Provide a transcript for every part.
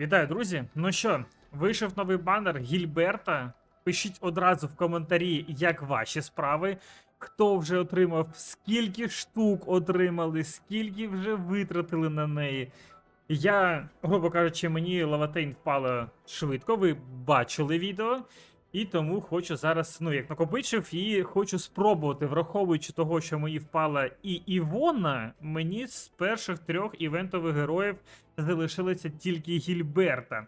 Вітаю, друзі! Ну що, вийшов новий банер Гільберта. Пишіть одразу в коментарі, як ваші справи. Хто вже отримав, скільки штук отримали, скільки вже витратили на неї. Я, грубо кажучи, мені Лаватейн впала швидко, ви бачили відео. І тому хочу зараз, ну, як накопичив, і хочу спробувати, враховуючи того, що мені впала і Івона, мені з перших трьох івентових героїв залишилася тільки Гільберта.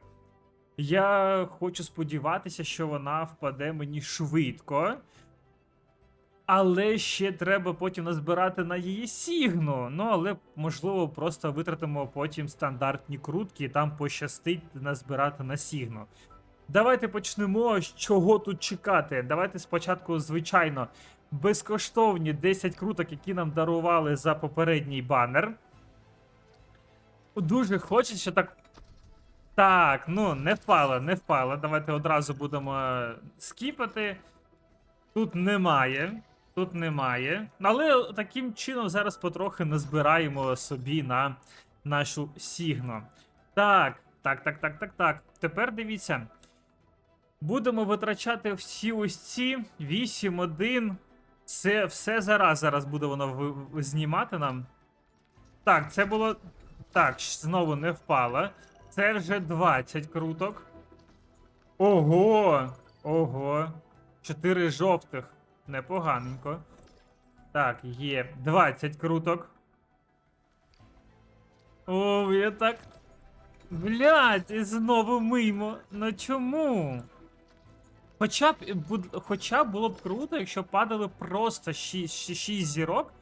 Я хочу сподіватися, що вона впаде мені швидко. Але ще треба потім назбирати на її сігну. Ну, але можливо, просто витратимо потім стандартні крутки, і там пощастить назбирати на сігну. Давайте почнемо. З чого тут чекати? Давайте спочатку, звичайно, безкоштовні 10 круток, які нам дарували за попередній банер. Дуже хочеться так. Так, ну, не впала, не впала. Давайте одразу будемо е, скіпати. Тут немає. Тут немає. Але таким чином зараз потрохи назбираємо собі на нашу сігну. Так, так, так, так, так, так. Тепер дивіться. Будемо витрачати всі ось ці 8-1. Це все зараз. Зараз буде воно знімати нам. Так, це було. Так, знову не впало. Це вже 20 круток. Ого! Ого! 4 жовтих. Непоганенько. Так, є 20 круток. О, я так. Блять, і знову мимо. Ну чому? Хоча б, хоча було б круто, якщо падали просто 6, 6 зірок.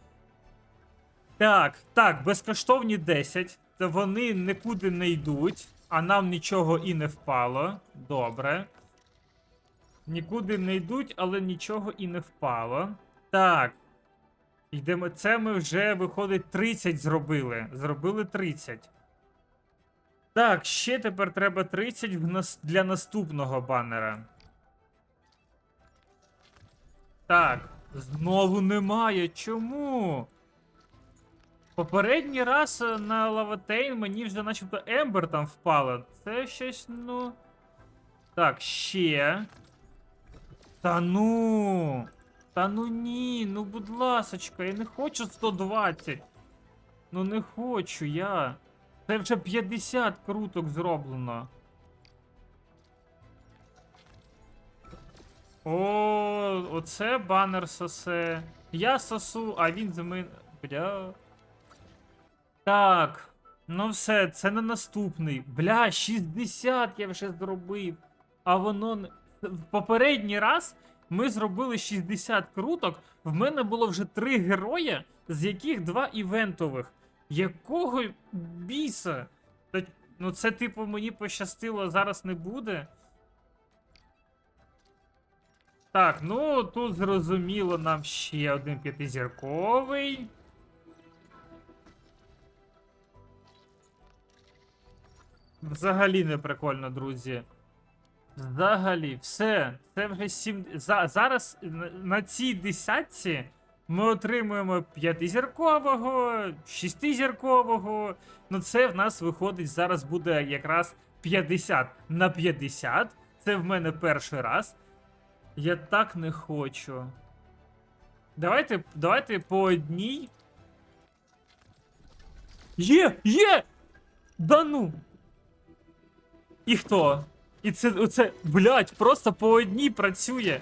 Так, так, безкоштовні 10. То вони нікуди не йдуть, а нам нічого і не впало. Добре. Нікуди не йдуть, але нічого і не впало. Так. Йдемо. Це ми вже, виходить, 30 зробили. Зробили 30. Так, ще тепер треба 30 для наступного банера. Так, знову немає. Чому? Попередній раз е, на Лаватейн мені вже начебто Ембер там впала. Це щось, ну. Так, ще. Та ну. Та ну ні, ну будь ласочка, я не хочу 120. Ну не хочу я. Це вже 50 круток зроблено. О, оце банер сосе. Я сосу, а він за мене. Бля. Так. Ну все, це на наступний. Бля, 60 я вже зробив. А воно. В попередній раз ми зробили 60 круток. В мене було вже три героя, з яких два івентових. Якого біса? Ну це, типу, мені пощастило, зараз не буде. Так, ну тут зрозуміло нам ще один п'ятизірковий. Взагалі не прикольно, друзі. Взагалі, все. Це вже сім. За... Зараз на, цій десятці ми отримуємо п'ятизіркового, шестизіркового. Ну, це в нас виходить зараз буде якраз 50 на 50. Це в мене перший раз. Я так не хочу. Давайте, давайте по одній. Є! Є! Да ну! І хто? І це, оце, блядь, просто по одній працює.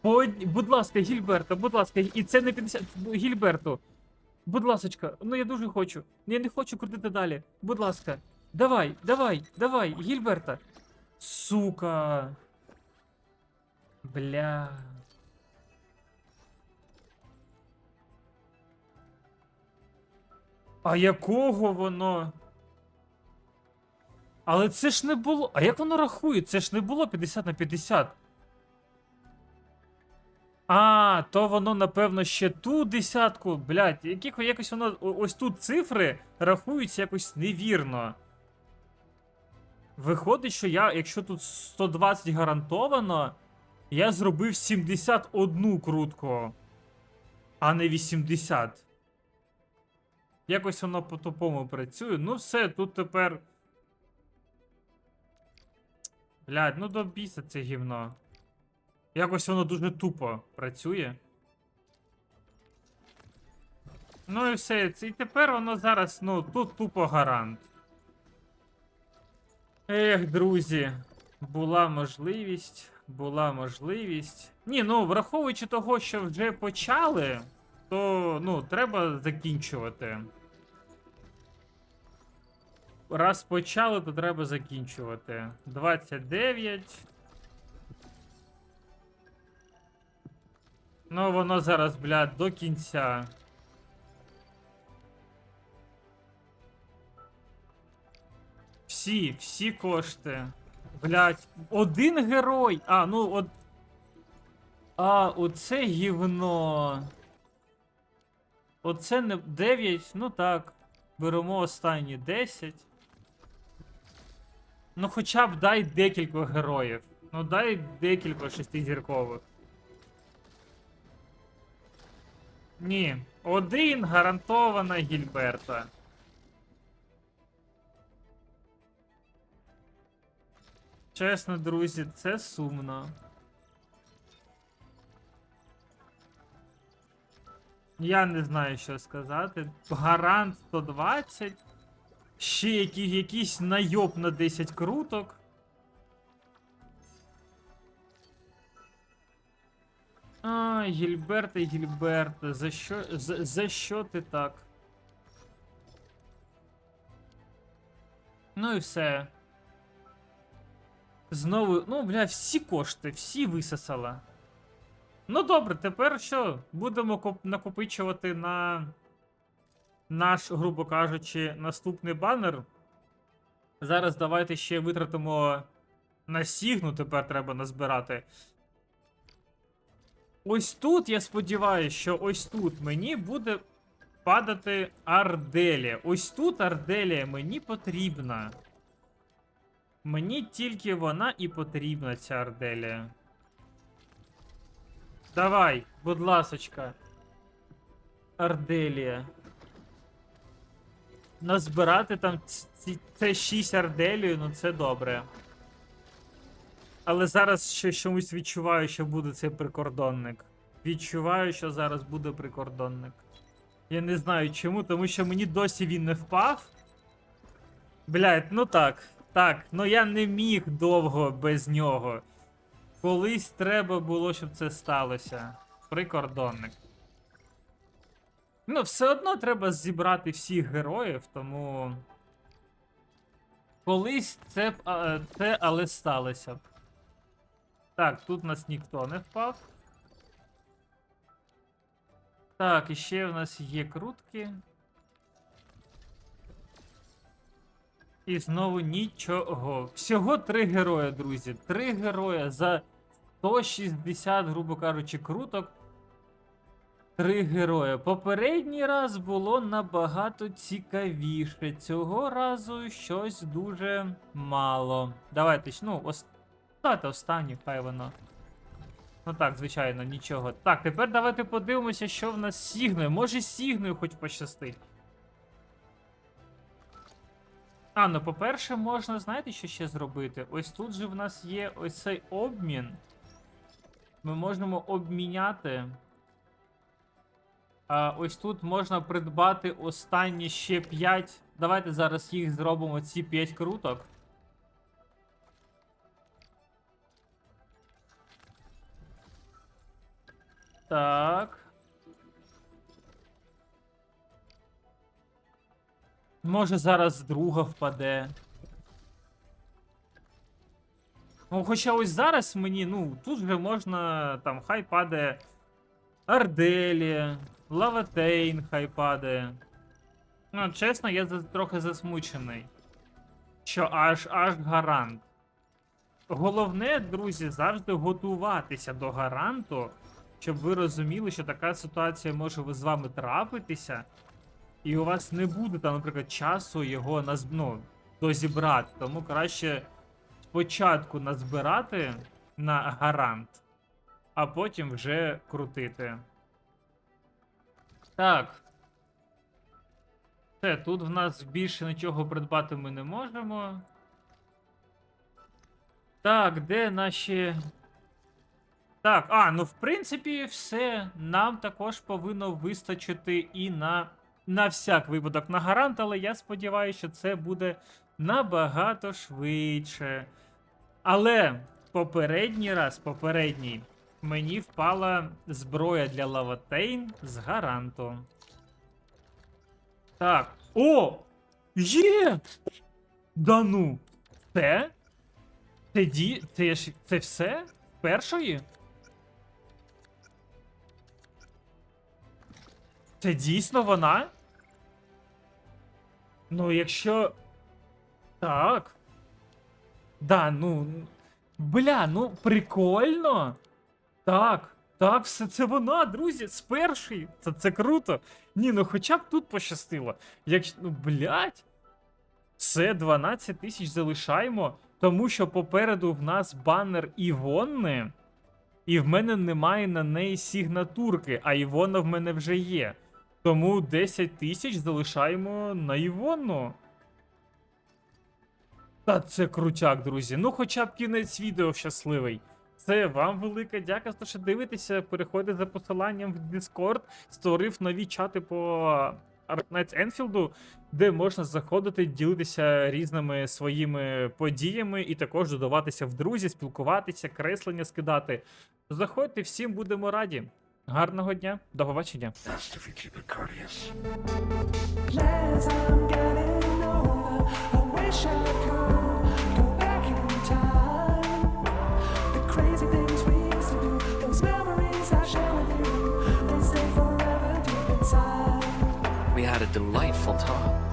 По одній, будь ласка, Гільберто, будь ласка, і це не 50. Гільберто. Будь ласочка, ну я дуже хочу. Я не хочу крутити далі. Будь ласка. Давай, давай, давай, Гільберта. Сука. Бля. А якого воно? Але це ж не було. А як воно рахує? Це ж не було 50 на 50. А, то воно, напевно, ще ту десятку. Блядь, яких, якось воно. Ось тут цифри рахуються якось невірно. Виходить, що я, якщо тут 120 гарантовано, я зробив 71 крутку, а не 80. Якось воно по-тупому працює. Ну, все, тут тепер Блядь, ну до біса це гівно. Якось воно дуже тупо працює. Ну і все. І тепер воно зараз, ну, тут тупо гарант. Ех, друзі, була можливість, була можливість. Ні, ну враховуючи того, що вже почали, то ну, треба закінчувати. Раз почали, то треба закінчувати. 29. Ну, воно зараз, блядь, до кінця. Всі, всі кошти. Блять, один герой. А, ну от. А, оце гівно. Оце не 9, ну так. Беремо останні 10. Ну хоча б дай декілька героїв. Ну дай декілька шестизіркових. Ні, один гарантована Гільберта. Чесно, друзі, це сумно. Я не знаю, що сказати. Гарант 120. Ще які, якийсь найоб на 10 круток. А, Гільберта, Гільберта, за що, за, за що ти так? Ну і все. Знову, ну, бля, всі кошти, всі висосала. Ну добре, тепер що? Будемо коп- накопичувати на наш, грубо кажучи, наступний банер. Зараз давайте ще витратимо на Сігну, тепер треба назбирати. Ось тут, я сподіваюся, що ось тут мені буде падати Арделія. Ось тут Арделія мені потрібна. Мені тільки вона і потрібна, ця Арделія. Давай, будь ласочка. Арделія. Назбирати там це 6 Арделію, ну це добре. Але зараз ще чомусь відчуваю, що буде цей прикордонник. Відчуваю, що зараз буде прикордонник. Я не знаю чому, тому що мені досі він не впав. Блять, ну так. Так, ну я не міг довго без нього. Колись треба було, щоб це сталося. Прикордонник. Ну, все одно треба зібрати всіх героїв, тому. Колись це, це але сталося. Так, тут нас ніхто не впав. Так, і ще в нас є крутки. І знову нічого. Всього три героя, друзі. Три героя за 160, грубо кажучи, круток. Три героя. Попередній раз було набагато цікавіше. Цього разу щось дуже мало. Давайте ну, ос... давайте останню, хай воно. Ну так, звичайно, нічого. Так, тепер давайте подивимося, що в нас з Сігною. Може, з Сігною хоч пощастить. А, ну по-перше, можна, знаєте, що ще зробити? Ось тут же в нас є ось цей обмін. Ми можемо обміняти. А ось тут можна придбати останні ще 5. Давайте зараз їх зробимо, ці 5 круток. Так. Може зараз друга впаде. Ну, хоча ось зараз мені, ну, тут вже можна, там, хай паде Арделія, Лаватейн хай паде. Ну, чесно, я трохи засмучений. Що аж аж гарант. Головне, друзі, завжди готуватися до гаранту, щоб ви розуміли, що така ситуація може з вами трапитися. І у вас не буде там, наприклад, часу його наз... ну, дозібрати. Тому краще спочатку назбирати на гарант, а потім вже крутити. Так. Все, тут в нас більше нічого придбати ми не можемо. Так, де наші. Так, а, ну в принципі, все. Нам також повинно вистачити і на, на всяк випадок на гарант, але я сподіваюся, що це буде набагато швидше. Але попередній раз, попередній, мені впала зброя для Лаватейн з гаранту. Так. О! Є! Да ну! Це? Це ді. Це ж. Це все? Першої? Це дійсно вона? Ну, якщо. Так. Да, ну. Бля, ну прикольно. Так, так, все це вона, друзі, з першої. Це, це круто. Ні, ну хоча б тут пощастило. Якщо. Ну, блядь. Це 12 тисяч залишаємо, тому що попереду в нас банер Івонни, і в мене немає на неї сигнатурки, а Івона в мене вже є. Тому 10 тисяч залишаємо на Івонну. Та це крутяк, друзі. Ну, хоча б кінець відео щасливий. Це вам велика дяка, що дивитеся. Переходьте за посиланням в Discord, створив нові чати по Arknights Enfield, де можна заходити, ділитися різними своїми подіями і також додаватися в друзі, спілкуватися, креслення скидати. Заходьте, всім будемо раді. Гарного дня, до побачення. We had a delightful time.